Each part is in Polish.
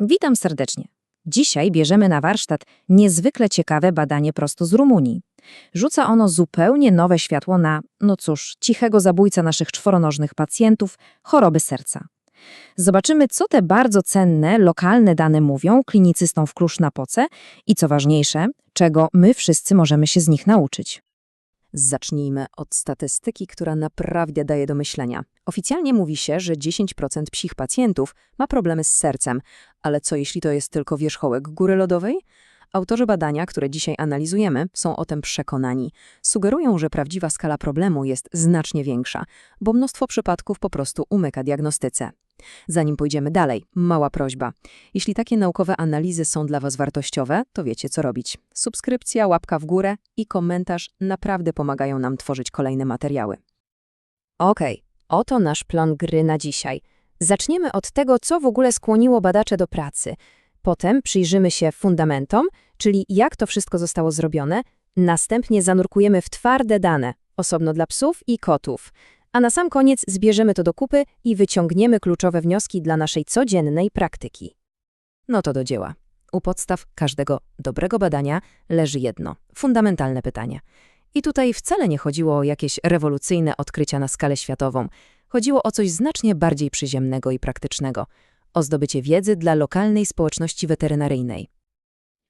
Witam serdecznie. Dzisiaj bierzemy na warsztat niezwykle ciekawe badanie prosto z Rumunii. Rzuca ono zupełnie nowe światło na, no cóż, cichego zabójca naszych czworonożnych pacjentów, choroby serca. Zobaczymy, co te bardzo cenne, lokalne dane mówią klinicystom w Klusz-Napoce i co ważniejsze, czego my wszyscy możemy się z nich nauczyć. Zacznijmy od statystyki, która naprawdę daje do myślenia. Oficjalnie mówi się, że 10% psich pacjentów ma problemy z sercem, ale co jeśli to jest tylko wierzchołek góry lodowej? Autorzy badania, które dzisiaj analizujemy, są o tym przekonani. Sugerują, że prawdziwa skala problemu jest znacznie większa, bo mnóstwo przypadków po prostu umyka diagnostyce. Zanim pójdziemy dalej, mała prośba. Jeśli takie naukowe analizy są dla Was wartościowe, to wiecie co robić. Subskrypcja, łapka w górę i komentarz naprawdę pomagają nam tworzyć kolejne materiały. Okej, oto nasz plan gry na dzisiaj. Zaczniemy od tego, co w ogóle skłoniło badacze do pracy. Potem przyjrzymy się fundamentom, czyli jak to wszystko zostało zrobione. Następnie zanurkujemy w twarde dane, osobno dla psów i kotów. A na sam koniec zbierzemy to do kupy i wyciągniemy kluczowe wnioski dla naszej codziennej praktyki. No to do dzieła. U podstaw każdego dobrego badania leży jedno, fundamentalne pytanie. I tutaj wcale nie chodziło o jakieś rewolucyjne odkrycia na skalę światową. Chodziło o coś znacznie bardziej przyziemnego i praktycznego. O zdobycie wiedzy dla lokalnej społeczności weterynaryjnej.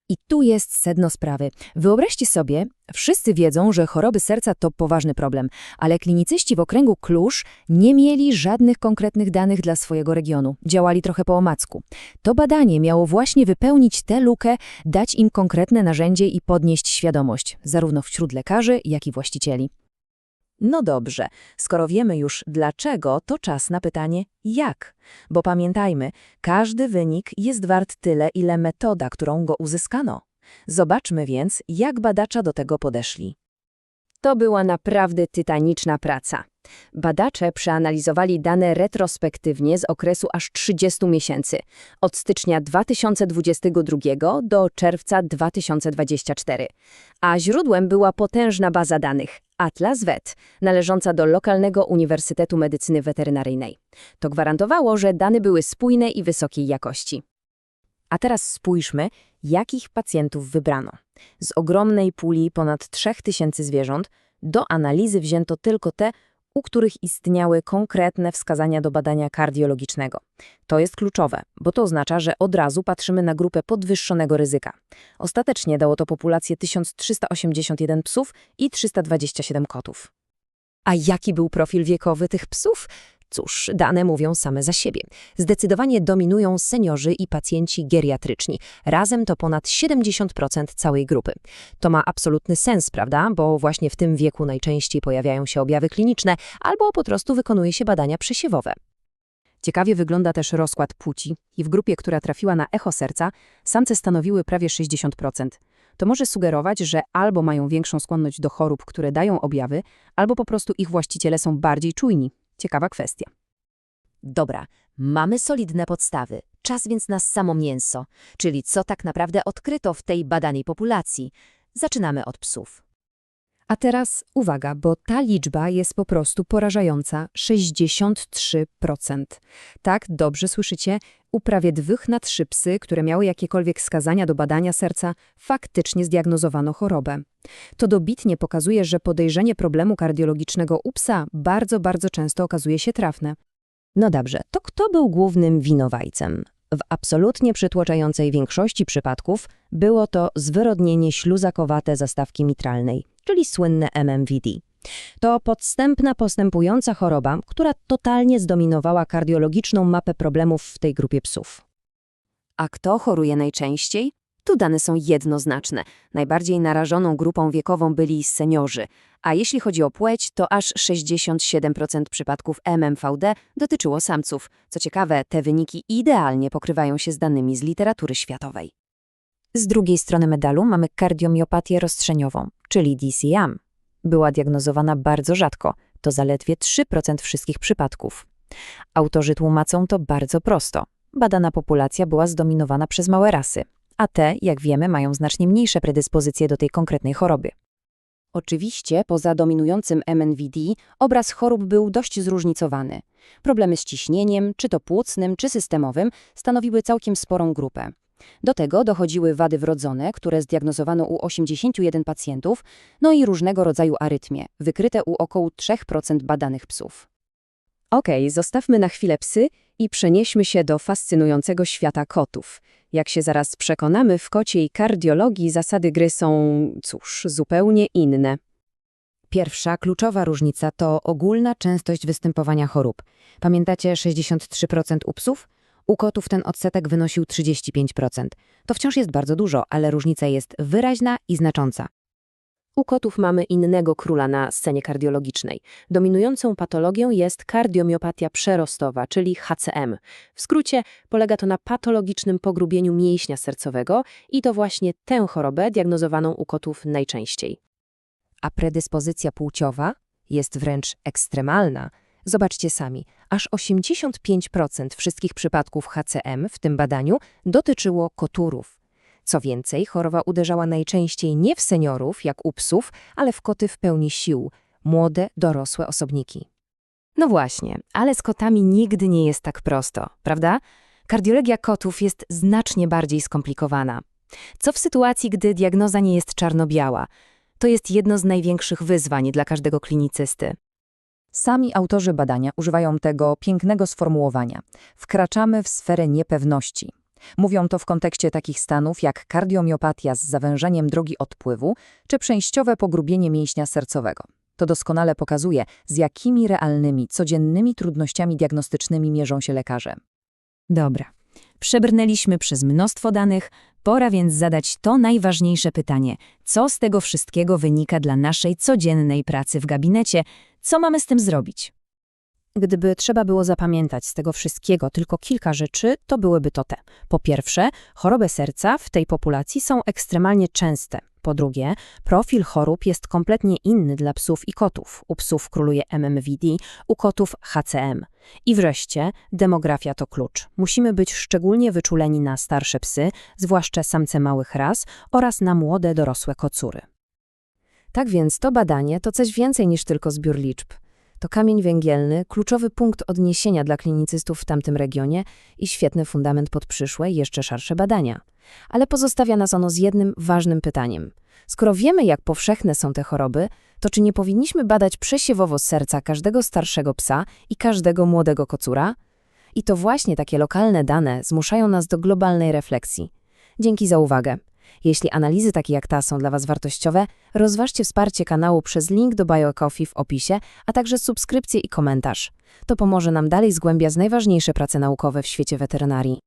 I tu jest sedno sprawy. Wyobraźcie sobie, wszyscy wiedzą, że choroby serca to poważny problem, ale klinicyści w okręgu Klusz nie mieli żadnych konkretnych danych dla swojego regionu. Działali trochę po omacku. To badanie miało właśnie wypełnić tę lukę, dać im konkretne narzędzie i podnieść świadomość, zarówno wśród lekarzy, jak i właścicieli. No dobrze, skoro wiemy już dlaczego, to czas na pytanie jak. Bo pamiętajmy, każdy wynik jest wart tyle, ile metoda, którą go uzyskano. Zobaczmy więc, jak badacza do tego podeszli. To była naprawdę tytaniczna praca. Badacze przeanalizowali dane retrospektywnie z okresu aż 30 miesięcy, od stycznia 2022 do czerwca 2024. A źródłem była potężna baza danych Atlas Vet, należąca do lokalnego Uniwersytetu Medycyny Weterynaryjnej. To gwarantowało, że dane były spójne i wysokiej jakości. A teraz spójrzmy, jakich pacjentów wybrano. Z ogromnej puli ponad 3000 zwierząt do analizy wzięto tylko te, u których istniały konkretne wskazania do badania kardiologicznego. To jest kluczowe, bo to oznacza, że od razu patrzymy na grupę podwyższonego ryzyka. Ostatecznie dało to populację 1381 psów i 327 kotów. A jaki był profil wiekowy tych psów? Cóż, dane mówią same za siebie. Zdecydowanie dominują seniorzy i pacjenci geriatryczni. Razem to ponad 70% całej grupy. To ma absolutny sens, prawda? Bo właśnie w tym wieku najczęściej pojawiają się objawy kliniczne albo po prostu wykonuje się badania przesiewowe. Ciekawie wygląda też rozkład płci i w grupie, która trafiła na echo serca, samce stanowiły prawie 60%. To może sugerować, że albo mają większą skłonność do chorób, które dają objawy, albo po prostu ich właściciele są bardziej czujni. Ciekawa kwestia. Dobra, mamy solidne podstawy. Czas więc na samo mięso, czyli co tak naprawdę odkryto w tej badanej populacji. Zaczynamy od psów. A teraz uwaga, bo ta liczba jest po prostu porażająca 63%. Tak, dobrze słyszycie, u prawie dwóch na trzy psy, które miały jakiekolwiek skazania do badania serca, faktycznie zdiagnozowano chorobę. To dobitnie pokazuje, że podejrzenie problemu kardiologicznego u psa bardzo, bardzo często okazuje się trafne. No dobrze, to kto był głównym winowajcem? W absolutnie przytłaczającej większości przypadków było to zwyrodnienie śluzakowate zastawki mitralnej, czyli słynne MMVD. To podstępna, postępująca choroba, która totalnie zdominowała kardiologiczną mapę problemów w tej grupie psów. A kto choruje najczęściej? Tu dane są jednoznaczne. Najbardziej narażoną grupą wiekową byli seniorzy, a jeśli chodzi o płeć, to aż 67% przypadków MMVD dotyczyło samców. Co ciekawe, te wyniki idealnie pokrywają się z danymi z literatury światowej. Z drugiej strony medalu mamy kardiomiopatię rozstrzeniową, czyli DCM. Była diagnozowana bardzo rzadko, to zaledwie 3% wszystkich przypadków. Autorzy tłumaczą to bardzo prosto. Badana populacja była zdominowana przez małe rasy, a te, jak wiemy, mają znacznie mniejsze predyspozycje do tej konkretnej choroby. Oczywiście, poza dominującym MNVD, obraz chorób był dość zróżnicowany. Problemy z ciśnieniem, czy to płucnym, czy systemowym, stanowiły całkiem sporą grupę. Do tego dochodziły wady wrodzone, które zdiagnozowano u 81 pacjentów, no i różnego rodzaju arytmie, wykryte u około 3% badanych psów. Okej, zostawmy na chwilę psy i przenieśmy się do fascynującego świata kotów. Jak się zaraz przekonamy, w kociej kardiologii zasady gry są, cóż, zupełnie inne. Pierwsza, kluczowa różnica to ogólna częstość występowania chorób. Pamiętacie 63% u psów? U kotów ten odsetek wynosił 35%. To wciąż jest bardzo dużo, ale różnica jest wyraźna i znacząca. U kotów mamy innego króla na scenie kardiologicznej. Dominującą patologią jest kardiomiopatia przerostowa, czyli HCM. W skrócie polega to na patologicznym pogrubieniu mięśnia sercowego i to właśnie tę chorobę diagnozowaną u kotów najczęściej. A predyspozycja płciowa jest wręcz ekstremalna. Zobaczcie sami, aż 85% wszystkich przypadków HCM w tym badaniu dotyczyło koturów. Co więcej, choroba uderzała najczęściej nie w seniorów, jak u psów, ale w koty w pełni sił, młode, dorosłe osobniki. No właśnie, ale z kotami nigdy nie jest tak prosto, prawda? Kardiologia kotów jest znacznie bardziej skomplikowana. Co w sytuacji, gdy diagnoza nie jest czarno-biała? To jest jedno z największych wyzwań dla każdego klinicysty. Sami autorzy badania używają tego pięknego sformułowania. Wkraczamy w sferę niepewności. Mówią to w kontekście takich stanów jak kardiomiopatia z zawężeniem drogi odpływu czy przejściowe pogrubienie mięśnia sercowego. To doskonale pokazuje, z jakimi realnymi, codziennymi trudnościami diagnostycznymi mierzą się lekarze. Dobra. Przebrnęliśmy przez mnóstwo danych, pora więc zadać to najważniejsze pytanie. Co z tego wszystkiego wynika dla naszej codziennej pracy w gabinecie? Co mamy z tym zrobić? Gdyby trzeba było zapamiętać z tego wszystkiego tylko kilka rzeczy, to byłyby to te. Po pierwsze, choroby serca w tej populacji są ekstremalnie częste. Po drugie, profil chorób jest kompletnie inny dla psów i kotów. U psów króluje MMVD, u kotów HCM. I wreszcie, demografia to klucz. Musimy być szczególnie wyczuleni na starsze psy, zwłaszcza samce małych ras, oraz na młode, dorosłe kocury. Tak więc to badanie to coś więcej niż tylko zbiór liczb. To kamień węgielny, kluczowy punkt odniesienia dla klinicystów w tamtym regionie i świetny fundament pod przyszłe, jeszcze szersze badania. Ale pozostawia nas ono z jednym ważnym pytaniem. Skoro wiemy, jak powszechne są te choroby, to czy nie powinniśmy badać przesiewowo serca każdego starszego psa i każdego młodego kocura? I to właśnie takie lokalne dane zmuszają nas do globalnej refleksji. Dzięki za uwagę. Jeśli analizy takie jak ta są dla Was wartościowe, rozważcie wsparcie kanału przez link do BioCoffee w opisie, a także subskrypcję i komentarz. To pomoże nam dalej zgłębiać najważniejsze prace naukowe w świecie weterynarii.